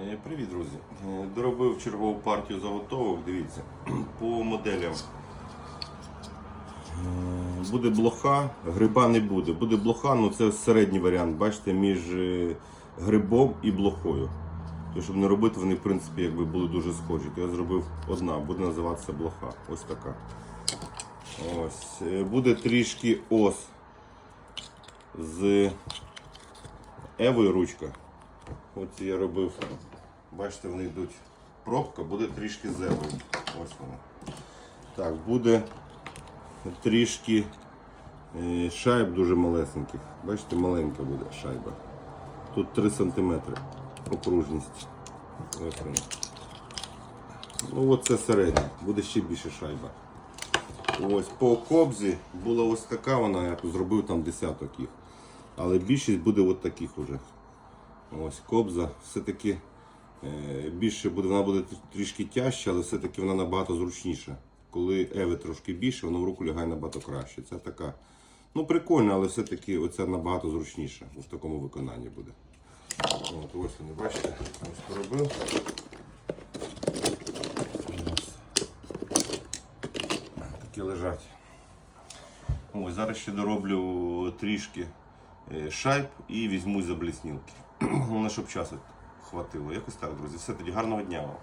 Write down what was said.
Е, Привіт, друзі. Е, Доробив чергову партію заготовок. Дивіться, по моделям е, буде блоха, гриба не буде. Буде блоха, ну це середній варіант, бачите, між грибом і блохою. То, щоб не робити, вони в принципі якби були дуже схожі. То я зробив одна, буде називатися блоха. Ось така. Ось. Буде трішки ос з Евою ручка. От я робив, бачите, вони йдуть пробка, буде трішки зебою. Ось вона. Так, буде трішки е, шайб дуже малесеньких. Бачите, маленька буде шайба. Тут 3 см окружність. Ось вона. Ну оце середня, буде ще більше шайба. Ось по кобзі була ось така вона, я зробив там десяток їх. Але більшість буде от таких уже. Ось кобза все-таки е, більше буде, вона буде трішки тяжча, але все-таки вона набагато зручніша. Коли еви трошки більше, воно в руку лягає набагато краще. Це така. Ну, прикольно, але все-таки оця набагато зручніша в такому виконанні буде. От, ось вони, бачите, ось поробив. Такі лежать. Ось, зараз ще дороблю трішки шайб і візьму за бліснілки. Головне, щоб часу хватило. Якось так, друзі. Все тоді гарного дня вам.